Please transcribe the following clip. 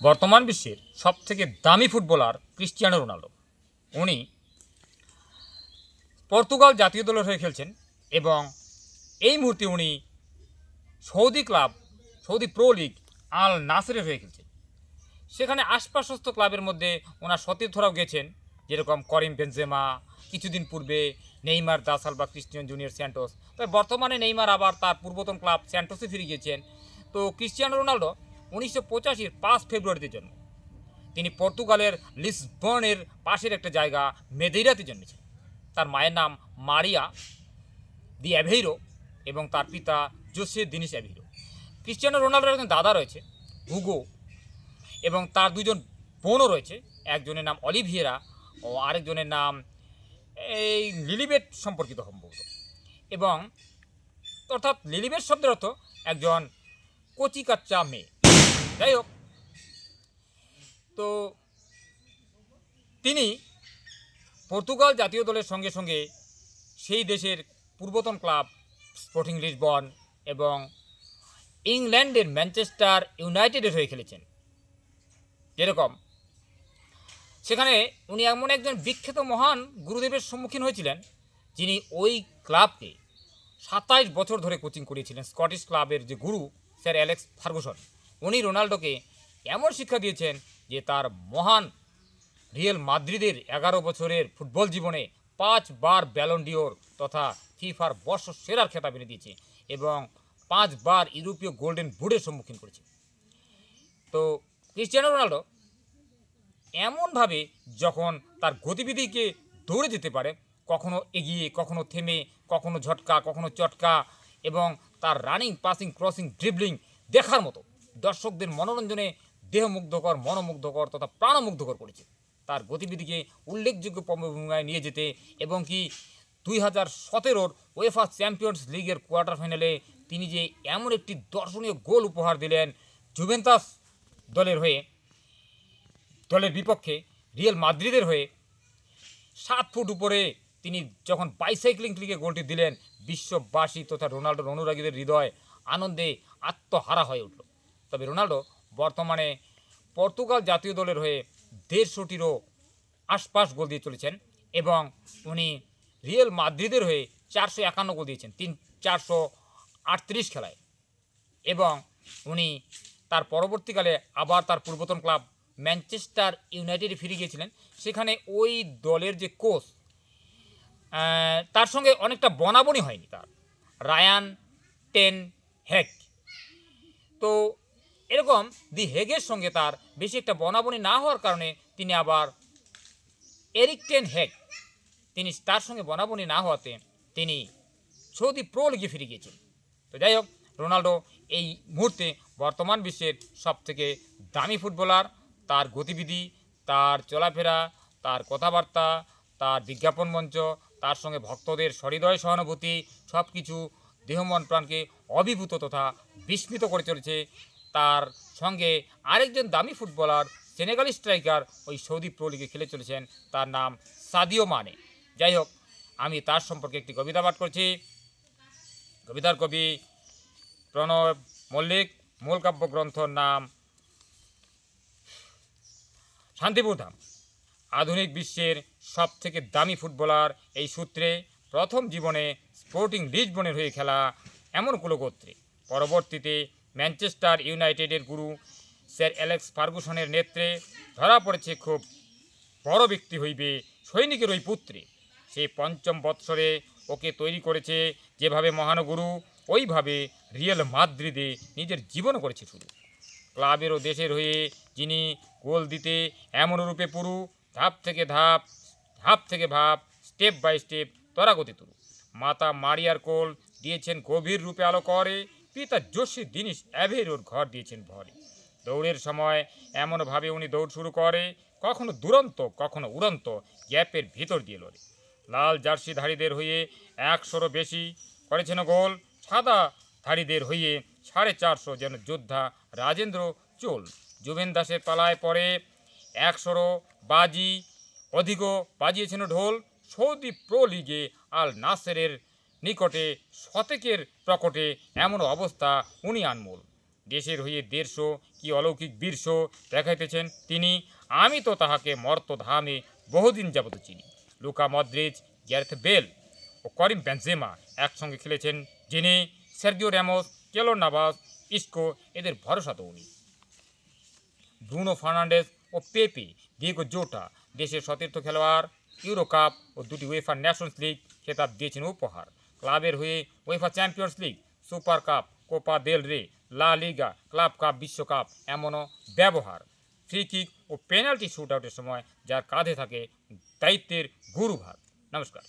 বর্তমান বিশ্বের সবথেকে দামি ফুটবলার ক্রিস্টিয়ানো রোনাল্ডো উনি পর্তুগাল জাতীয় দলের হয়ে খেলছেন এবং এই মুহূর্তে উনি Saudi club, Saudi Pro League, Al নাসেরের হয়ে খেলছেন। সেখানে আশপাশস্থ ক্লাবের মধ্যে ওনার সতীর্থরাও গেছেন, যেরকম করিম বেনজেমা, কিছুদিন পূর্বে নেইমার দাসাল বা ক্রিস্টিয়ান জুনিয়র স্যান্টোস। তবে বর্তমানে নেইমার আবার তার পূর্বতন ক্লাব স্যান্টোসে ফিরে গিয়েছেন। তো ক্রিস্টিয়ানো রোনাল্ডো উনিশশো পঁচাশির পাঁচ ফেব্রুয়ারিতে জন্ম। তিনি পর্তুগালের লিসবনের পাশের একটা জায়গা মেদেইরাতে জন্মেছেন। তার মায়ের নাম মারিয়া দি অ্যাভেইরো এবং তার পিতা জোসে দিনিস অ্যাভেইরো। ক্রিস্টিয়ানো রোনাল্ডোর একজন দাদা রয়েছে, হুগো, এবং তার দুজন বোনও রয়েছে। একজনের নাম অলিভিয়েরা ও আরেকজনের নাম এই লিলিবেট সম্পর্কিত সম্ভবত। এবং অর্থাৎ লিলিবেট শব্দের অর্থ একজন কচি কাচ্চা মেয়ে। যাই হোক। তো তিনি পর্তুগাল জাতীয় দলের সঙ্গে সঙ্গে সেই দেশের পূর্বতন ক্লাব স্পোর্টিং লিসবন এবং ইংল্যান্ডের ম্যানচেস্টার ইউনাইটেডের হয়ে খেলেছেন। যেরকম। সেখানে উনি এমন একজন বিখ্যাত মহান গুরুদেবের সম্মুখীন হয়েছিলেন, যিনি ওই ক্লাবকে সাতাইশ বছর ধরে কোচিং করিয়েছিলেন, স্কটিশ ক্লাবের যে গুরু, স্যার অ্যালেক্স ফার্গুসন। উনি রোনাল্ডোকে এমন শিক্ষা দিয়েছেন যে তার মহান রিয়েল মাদ্রিদের এগারো বছরের ফুটবল জীবনে পাঁচবার ব্যালন্ডিওর তথা ফিফার বর্ষ সেরার খেতাব এনে দিয়েছে এবং পাঁচবার ইউরোপীয় গোল্ডেন বুটের সম্মুখীন করেছে। তো ক্রিস্টিয়ানো রোনাল্ডো এমনভাবে যখন তার গতিবিধিকে দৌড়ে যেতে পারে, কখনো এগিয়ে, কখনো থেমে, কখনো ঝটকা, কখনো চটকা এবং তার রানিং পাসিং ক্রসিং ড্রিবলিং দেখার মতো দর্শকদের মনোরঞ্জনে দেহমুগ্ধকর, মনোমুগ্ধকর তথা প্রাণমুগ্ধকর করেছে। তার গতিবিধিকে উল্লেখযোগ্য ভূমিকায় নিয়ে যেতে এবং কি দুই হাজার সতেরোর ওয়েফা চ্যাম্পিয়ন্স লিগের কোয়ার্টার ফাইনালে তিনি যে এমন একটি দর্শনীয় গোল উপহার দিলেন জুভেন্তাস দলের হয়ে, দলের বিপক্ষে রিয়েল মাদ্রিদের হয়ে, সাত ফুট উপরে তিনি যখন বাইসাইক্লিং ক্লিকে গোলটি দিলেন, বিশ্ববাসী তথা রোনাল্ডোর অনুরাগীদের হৃদয় আনন্দে আত্মহারা হয়ে উঠল। তবে রোনাল্ডো বর্তমানে পর্তুগাল জাতীয় দলের হয়ে দেড়শোটিরও আশপাশ গোল দিয়ে চলেছেন এবং উনি রিয়েল মাদ্রিদের হয়ে চারশো একান্ন গোল দিয়েছেন, তিন, চারশো আটত্রিশ খেলায়। এবং উনি তার পরবর্তীকালে আবার তার পূর্বতন ক্লাব ম্যানচেস্টার ইউনাইটেডে ফিরে গিয়েছিলেন। সেখানে ওই দলের যে কোচ তার সঙ্গে অনেকটা বনাবনি হয়নি তার, রায়ান টেন হেক তো এরকম দি হেগের সঙ্গে তার বেশি একটা বনাবনি না হওয়ার কারণে তিনি আবার এরিক টেন হেক তিনি তার সঙ্গে বনাবনি না হওয়াতে তিনি সৌদি প্রো লিগে ফিরে গিয়েছেন। তো যাই হোক, রোনাল্ডো এই মুহূর্তে বর্তমান বিশ্বের সবথেকে দামি ফুটবলার, তার গতিবিধি, তার চলাফেরা, তার কথাবার্তা, তার বিজ্ঞাপন মঞ্চ, তার সঙ্গে ভক্তদের সহৃদয় সহানুভূতি সব কিছু দেহমন প্রাণকে অভিভূত তথা বিস্মিত করে চলেছে তার সঙ্গে আরেকজন দামি ফুটবলার, সেনেগালি স্ট্রাইকার ওই সৌদি প্রো লিগে খেলে চলেছেন, তার নাম সাদিও মানে। যাই হোক, আমি তার সম্পর্কে একটি কবিতা পাঠ করছি। কবিতার কবি প্রণব মল্লিক, মূল কাব্যগ্রন্থর নাম শান্তিপুর ধাম। আধুনিক বিশ্বের সব থেকে দামি ফুটবলার এই সূত্রে প্রথম জীবনে স্পোর্টিং লিসবনের হয়ে খেলা এমন কুলগোত্রে। পরবর্তীতে ম্যানচেস্টার ইউনাইটেডের গুরু স্যার অ্যালেক্স ফার্গুসনের নেত্রে ধরা পড়েছে খুব বড় ব্যক্তি হইবে সৈনিকের ওই পুত্রে। সে পঞ্চম বৎসরে ওকে তৈরি করেছে যেভাবে মহানগুরু ওইভাবে রিয়েল মাদ্রিদে নিজের জীবন করেছে শুরু ক্লাবের ও দেশের হয়ে যিনি গোল দিতে এমন রূপে পুরু, ধাপ থেকে ধাপ ধাপ থেকে ভাব, স্টেপ বাই স্টেপ তরাগতি তুরু মাতা মারিয়ার কোল দিয়েছেন গভীর রূপে আলো করে পিতা জোশী দিনিস অ্যাভেরোর ঘর দিয়েছেন ভরে। দৌড়ের সময় এমনভাবে উনি দৌড় শুরু করে, কখনো দুরন্ত, কখনো উড়ন্ত গ্যাপের ভিতর দিয়ে লড়ে। লাল জার্সিধারীদের হয়ে একশোরও বেশি করেছেন গোল, সাদা ধারীদের হয়ে সাড়ে চারশো যেন যোদ্ধা রাজেন্দ্র চোল। জুবেন দাসের পালায় পরে একশোরও বাজি, অধিকও বাজিয়েছেন ঢোল। সৌদি প্রো লিগে আল নাসেরের নিকটে শতকের প্রকটে এমন অবস্থা উনি আনমোল। দেশের হয়ে দেড়শো কি অলৌকিক বীর্ষ দেখাইতেছেন তিনি, আমি তো তাহাকে মর্তধামে বহুদিন যাবত চিনি। লুকা মদ্রিজ গ্যারেথ বেল ও করিম বেনজেমা একসঙ্গে খেলেছেন, যিনি Sergio Ramos, Keylor Navas Isco, এদের ভরসা তো উনি। ব্রুনো ফার্নান্ডেস ও পেপে, ডিয়েগো জোটা দেশের সতীর্থ খেলোয়াড় ইউরো কাপ ও দুটি ওয়েফার ন্যাশনস লিগ খেতাব দিয়েছেন উপহার। ক্লাবের হয়ে UEFA Champions League Super Cup Copa del Rey La Liga club cup বিশ্বকাপ এমনও ব্যবহার। ফ্রি কিক ও পেনাল্টি শুট আউটের সময় যার কাঁধে থাকে দায়িত্বের গুরুভার। নমস্কার।